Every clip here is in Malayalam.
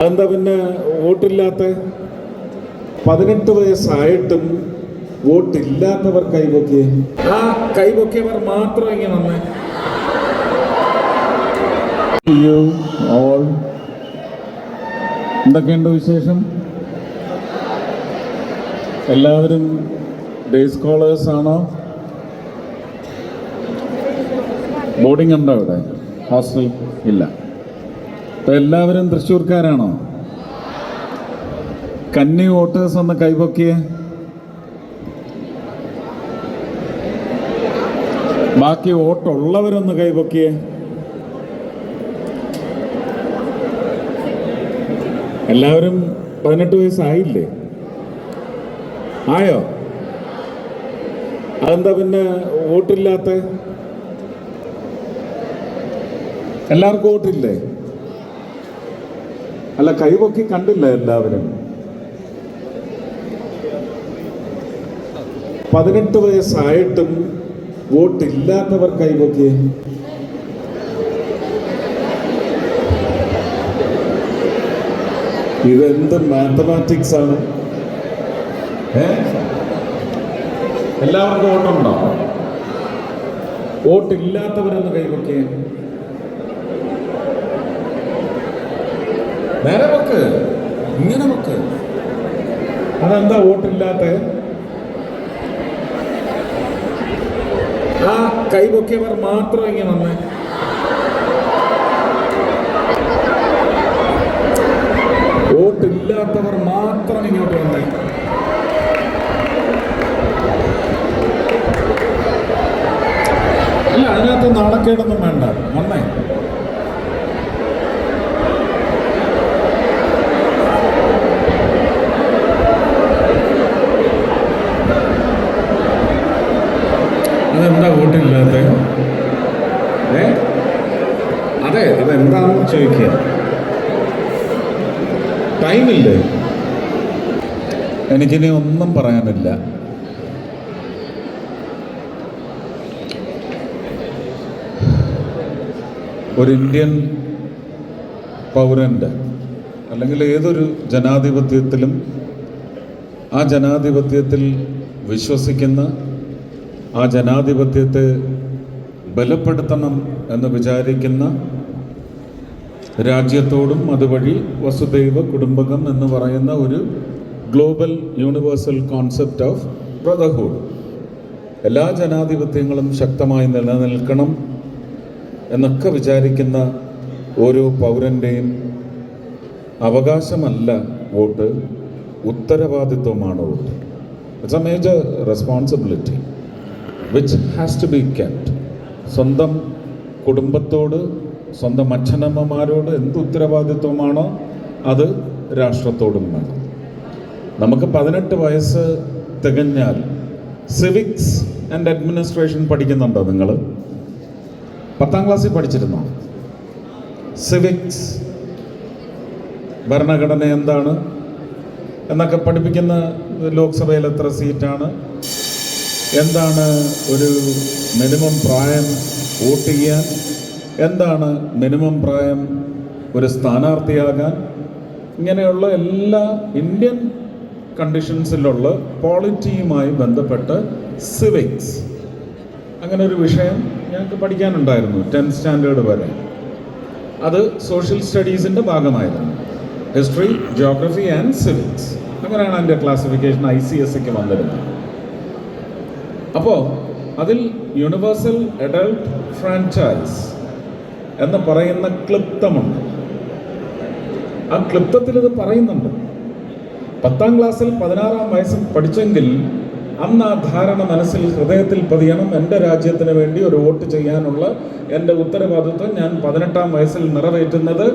അതെന്താ പിന്നെ വോട്ടില്ലാത്ത പതിനെട്ട് വയസ്സായിട്ടും വോട്ടില്ലാത്തവർ കൈപൊക്കിയേ ആ കൈപൊക്കിയവർ മാത്രം ഇങ്ങനെ വന്ന്. എന്തൊക്കെയുണ്ട് വിശേഷം? എല്ലാവരും ഡേ സ്കോളേഴ്സ് ആണോ? ബോർഡിംഗ് ഉണ്ടോ ഇവിടെ ഹോസ്റ്റൽ ഇല്ല. അപ്പൊ എല്ലാവരും തൃശ്ശൂർക്കാരാണോ? കന്നി വോട്ടേഴ്സ് ഒന്ന് കൈപൊക്കിയേ. ബാക്കി വോട്ടുള്ളവരൊന്ന് കൈപൊക്കിയേ. എല്ലാവരും പതിനെട്ട് വയസ്സായില്ലേ? ആയോ? അതെന്താ പിന്നെ വോട്ടില്ലാത്ത? എല്ലാവർക്കും വോട്ടില്ലേ? അല്ല കൈപൊക്കി കണ്ടില്ല എല്ലാവരും. പതിനെട്ട് വയസ്സായിട്ടും വോട്ടില്ലാത്തവർ കൈവൊക്കി. ഇതെന്ത് മാത്തമാറ്റിക്സ് ആണ്? ഏ? എല്ലാവർക്കും വോട്ടുണ്ടോ? വോട്ടില്ലാത്തവരൊന്ന് കൈവയ്ക്കേ നേരെ വെക്ക്. ഇങ്ങനെ വെക്ക്. അതെന്താ വോട്ടില്ലാത്ത? ആ കൈപൊക്കിയവർ മാത്രം ഇങ്ങനെ വന്നേ. വോട്ടില്ലാത്തവർ മാത്രം ഇങ്ങോട്ട് വന്നേ അല്ല അതിനകത്ത് നാണക്കേടൊന്നും വേണ്ട വന്നേ അതെന്താ വോട്ടില്ലാത്ത ഏ? അതെ ഇതെന്താണെന്ന് ചോദിക്കുക. ടൈമില്ലേ? എനിക്കിനി ഒന്നും പറയാനില്ല. ഒരു ഇന്ത്യൻ പൗരന്റെ അല്ലെങ്കിൽ ഏതൊരു ജനാധിപത്യത്തിലും ആ ജനാധിപത്യത്തിൽ വിശ്വസിക്കുന്ന ആ ജനാധിപത്യത്തെ ബലപ്പെടുത്തണം എന്ന് വിചാരിക്കുന്ന രാജ്യത്തോടും അതുവഴി വസുദൈവ കുടുംബകം എന്ന് പറയുന്ന ഒരു global universal concept of brotherhood. എല്ലാ ജനാധിപത്യങ്ങളും ശക്തമായി നിലനിൽക്കണം എന്നൊക്കെ വിചാരിക്കുന്ന ഓരോ പൗരന്റെയും അവകാശമല്ല വോട്ട് ഉത്തരവാദിത്വമാണ് vote. It's a major responsibility which has to be kept സ്വന്തം കുടുംബത്തോട് സ്വന്തം അച്ഛനമ്മമാരോട് എന്ത് ഉത്തരവാദിത്വമാണോ അത് രാഷ്ട്രത്തോടും വേണം. നമുക്ക് പതിനെട്ട് വയസ്സ് തികഞ്ഞാൽ സിവിക്സ് ആൻഡ് അഡ്മിനിസ്ട്രേഷൻ പഠിക്കുന്നുണ്ടോ നിങ്ങൾ പത്താം ക്ലാസ്സിൽ പഠിച്ചിരുന്നോ? സിവിക്സ് ഭരണഘടന എന്താണ്? എന്നൊക്കെ പഠിപ്പിക്കുന്ന ലോക്സഭയിൽ എത്ര സീറ്റാണ് എന്താണ് ഒരു മിനിമം പ്രായം വോട്ട് ചെയ്യാൻ എന്താണ് മിനിമം പ്രായം ഒരു സ്ഥാനാർത്ഥിയാകാൻ? ഇങ്ങനെയുള്ള എല്ലാ ഇന്ത്യൻ കണ്ടീഷൻസിലുള്ള പോളിറ്റിയുമായി ബന്ധപ്പെട്ട് സിവിക്സ്. അങ്ങനെ ഒരു വിഷയം ഞങ്ങൾക്ക് പഠിക്കാനുണ്ടായിരുന്നു ടെൻത്ത് സ്റ്റാൻഡേർഡ് വരെ. അത് സോഷ്യൽ സ്റ്റഡീസിന്റെ ഭാഗമായിരുന്നു. History geography and civics. അങ്ങനെയാണ് അതിന്റെ ക്ലാസിഫിക്കേഷൻ ഐ സി എസ് സിക്ക് വന്നിരുന്നത്. അപ്പോൾ അതിൽ യൂണിവേഴ്സൽ അഡൾട്ട് ഫ്രാഞ്ചൈസ് എന്ന് പറയുന്ന ക്ലിപ്തമുണ്ട്. ആ ക്ലിപ്തത്തിൽ ഇത് പറയുന്നുണ്ട്. പത്താം ക്ലാസ്സിൽ പതിനാറാം വയസ്സിൽ പഠിച്ചെങ്കിൽ അന്ന് ആ ധാരണ മനസ്സിൽ ഹൃദയത്തിൽ പതിയണം. എന്റെ രാജ്യത്തിന് വേണ്ടി ഒരു വോട്ട് ചെയ്യാനുള്ള എന്റെ ഉത്തരവാദിത്വം ഞാൻ പതിനെട്ടാം വയസ്സിൽ നിറവേറ്റുന്നത്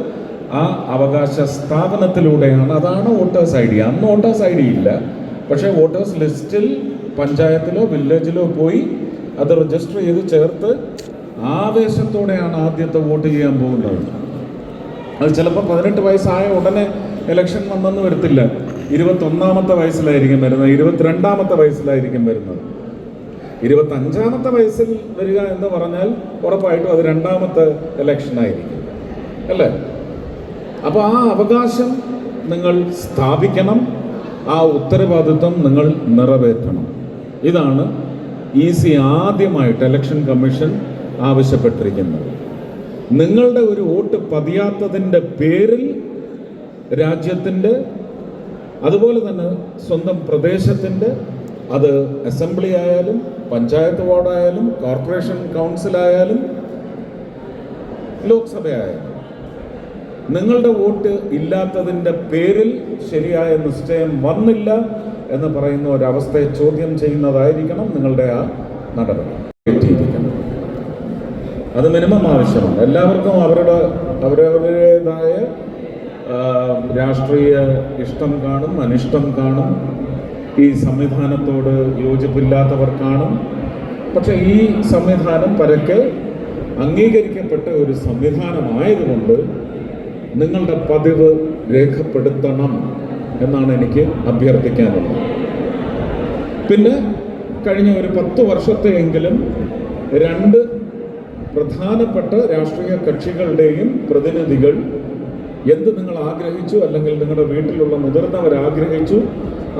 ആ അവകാശ സ്ഥാപനത്തിലൂടെയാണ്. അതാണ് വോട്ടേഴ്സ് ഐ ഡി. അന്ന് വോട്ടേഴ്സ് ഐ ഡി ഇല്ല. പക്ഷേ വോട്ടേഴ്സ് ലിസ്റ്റിൽ പഞ്ചായത്തിലോ വില്ലേജിലോ പോയി അത് രജിസ്റ്റർ ചെയ്ത് ചേർത്ത് ആവേശത്തോടെയാണ് ആദ്യത്തെ വോട്ട് ചെയ്യാൻ പോകുന്നത്. അത് ചിലപ്പോൾ പതിനെട്ട് വയസ്സായ ഉടനെ ഇലക്ഷൻ വന്നെന്ന് വരത്തില്ല. ഇരുപത്തൊന്നാമത്തെ വയസ്സിലായിരിക്കും വരുന്നത് ഇരുപത്തിരണ്ടാമത്തെ വയസ്സിലായിരിക്കും വരുന്നത്. ഇരുപത്തഞ്ചാമത്തെ വയസ്സിൽ വരിക എന്ന് പറഞ്ഞാൽ ഉറപ്പായിട്ടും അത് രണ്ടാമത്തെ ഇലക്ഷൻ ആയിരിക്കും. അല്ലേ? അപ്പോൾ ആ അവകാശം നിങ്ങൾ സ്ഥാപിക്കണം ആ ഉത്തരവാദിത്വം നിങ്ങൾ നിറവേറ്റണം. ഇതാണ് ഇ സി ആദ്യമായിട്ട് ഇലക്ഷൻ കമ്മീഷൻ ആവശ്യപ്പെട്ടിരിക്കുന്നത്. നിങ്ങളുടെ ഒരു വോട്ട് പതിയാത്തതിന്റെ പേരിൽ രാജ്യത്തിന്റെ അതുപോലെ തന്നെ സ്വന്തം പ്രദേശത്തിന്റെ അത് അസംബ്ലി ആയാലും പഞ്ചായത്ത് വാർഡായാലും കോർപ്പറേഷൻ കൗൺസിലായാലും ലോക്സഭയായാലും. നിങ്ങളുടെ വോട്ട് ഇല്ലാത്തതിന്റെ പേരിൽ ശരിയായ നിശ്ചയം വന്നില്ല എന്ന് പറയുന്ന ഒരവസ്ഥയെ ചോദ്യം ചെയ്യുന്നതായിരിക്കണം നിങ്ങളുടെ ആ നടപടി. അത് മിനിമം ആവശ്യമാണ്. എല്ലാവർക്കും അവരുടെ അവരവരുടേതായ രാഷ്ട്രീയ ഇഷ്ടം കാണും അനിഷ്ടം കാണും ഈ സംവിധാനത്തോട് യോജിപ്പില്ലാത്തവർ കാണും. പക്ഷേ ഈ സംവിധാനം പരക്കെ അംഗീകരിക്കപ്പെട്ട ഒരു സംവിധാനമായതുകൊണ്ട് നിങ്ങളുടെ പതിവ് രേഖപ്പെടുത്തണം എന്നാണ് എനിക്ക് അഭ്യർത്ഥിക്കാനുള്ളത്. പിന്നെ കഴിഞ്ഞ ഒരു പത്ത് വർഷത്തെയെങ്കിലും രണ്ട് പ്രധാനപ്പെട്ട രാഷ്ട്രീയ കക്ഷികളുടെയും പ്രതിനിധികൾ എന്ത് നിങ്ങൾ ആഗ്രഹിച്ചു അല്ലെങ്കിൽ നിങ്ങളുടെ വീട്ടിലുള്ള മുതിർന്നവർ ആഗ്രഹിച്ചു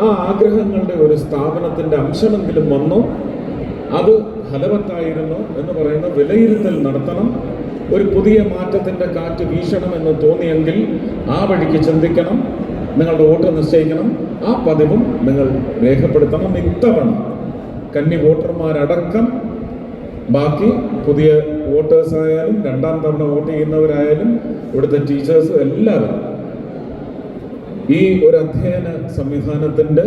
ആ ആഗ്രഹങ്ങളുടെ ഒരു സ്ഥാപനത്തിന്റെ അംശമെങ്കിലും വന്നോ അത് ഫലവത്തായിരുന്നു എന്ന് പറയുന്ന വിലയിരുത്തൽ നടത്തണം. ഒരു പുതിയ മാറ്റത്തിന്റെ കാറ്റ് വീശണം എന്ന് തോന്നിയെങ്കിൽ ആ വഴിക്ക് ചിന്തിക്കണം നിങ്ങളുടെ വോട്ട് നിശ്ചയിക്കണം ആ പതിവും നിങ്ങൾ രേഖപ്പെടുത്തണം ഇത്തവണ. കന്നി വോട്ടർമാരടക്കം ബാക്കി പുതിയ വോട്ടേഴ്സ് ആയാലും രണ്ടാം തവണ വോട്ട് ചെയ്യുന്നവരായാലും ഇവിടുത്തെ ടീച്ചേഴ്സ് എല്ലാവരും. ഈ ഒരു അധ്യയന സംവിധാനത്തിന്റെ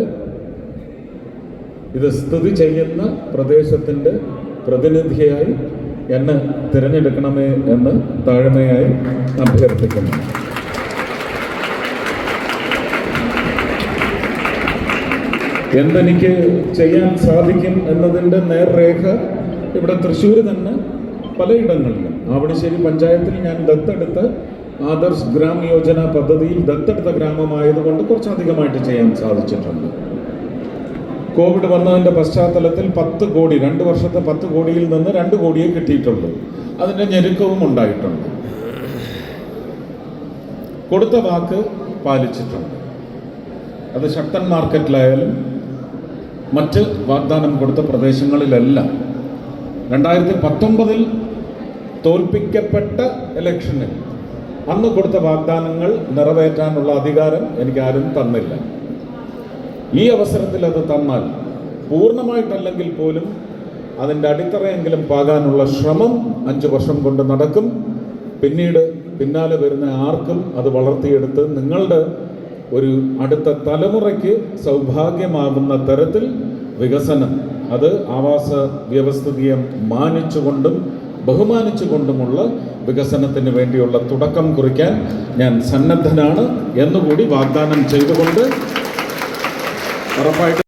ഇത് സ്ഥിതി ചെയ്യുന്ന പ്രദേശത്തിന്റെ പ്രതിനിധിയായി എന്നെ തിരഞ്ഞെടുക്കണമേ എന്ന് താഴ്മയായി അഭ്യർത്ഥിക്കുന്നു. എന്തെനിക്ക് ചെയ്യാൻ സാധിക്കും എന്നതിന്റെ നേർരേഖ ഇവിടെ തൃശ്ശൂർ തന്നെ പലയിടങ്ങളിലും. ആവണിശ്ശേരി പഞ്ചായത്തിൽ ഞാൻ ദത്തെടുത്ത് ആദർശ് ഗ്രാം യോജന പദ്ധതിയിൽ ദത്തെടുത്ത ഗ്രാമമായതുകൊണ്ട് കുറച്ചധികമായിട്ട് ചെയ്യാൻ സാധിച്ചിട്ടുണ്ട്. കോവിഡ് വന്നതിന്റെ പശ്ചാത്തലത്തിൽ പത്ത് കോടി രണ്ട് വർഷത്തെ പത്ത് കോടിയിൽ നിന്ന് രണ്ട് കോടിയെ കിട്ടിയിട്ടുള്ളൂ. അതിന്റെ ഞെരുക്കവും ഉണ്ടായിട്ടുണ്ട്. കൊടുത്ത വാക്ക് പാലിച്ചിട്ടുണ്ട്. അത് ശക്തൻ മാർക്കറ്റിലായാലും മറ്റ് വാഗ്ദാനം കൊടുത്ത പ്രദേശങ്ങളിലെല്ലാം. രണ്ടായിരത്തി പത്തൊമ്പതിൽ തോൽപ്പിക്കപ്പെട്ട ഇലക്ഷനിൽ അന്ന് കൊടുത്ത വാഗ്ദാനങ്ങൾ നിറവേറ്റാനുള്ള അധികാരം എനിക്ക് ആരും തന്നില്ല. ഈ അവസരത്തിൽ അത് തന്നാൽ പൂർണമായിട്ടല്ലെങ്കിൽ പോലും അതിന്റെ അടിത്തറയെങ്കിലും പാകാനുള്ള ശ്രമം അഞ്ച് വർഷം കൊണ്ട് നടക്കും. പിന്നീട് പിന്നാലെ വരുന്ന ആർക്കും അത് വളർത്തിയെടുത്ത് നിങ്ങളുടെ ഒരു അടുത്ത തലമുറയ്ക്ക് സൗഭാഗ്യമാകുന്ന തരത്തിൽ വികസനം. അത് ആവാസ വ്യവസ്ഥിതിയെ മാനിച്ചുകൊണ്ടും ബഹുമാനിച്ചുകൊണ്ടുമുള്ള വികസനത്തിന് വേണ്ടിയുള്ള തുടക്കം കുറിക്കാൻ ഞാൻ സന്നദ്ധനാണ് എന്നുകൂടി വാഗ്ദാനം ചെയ്തുകൊണ്ട് ഉറപ്പായിട്ടും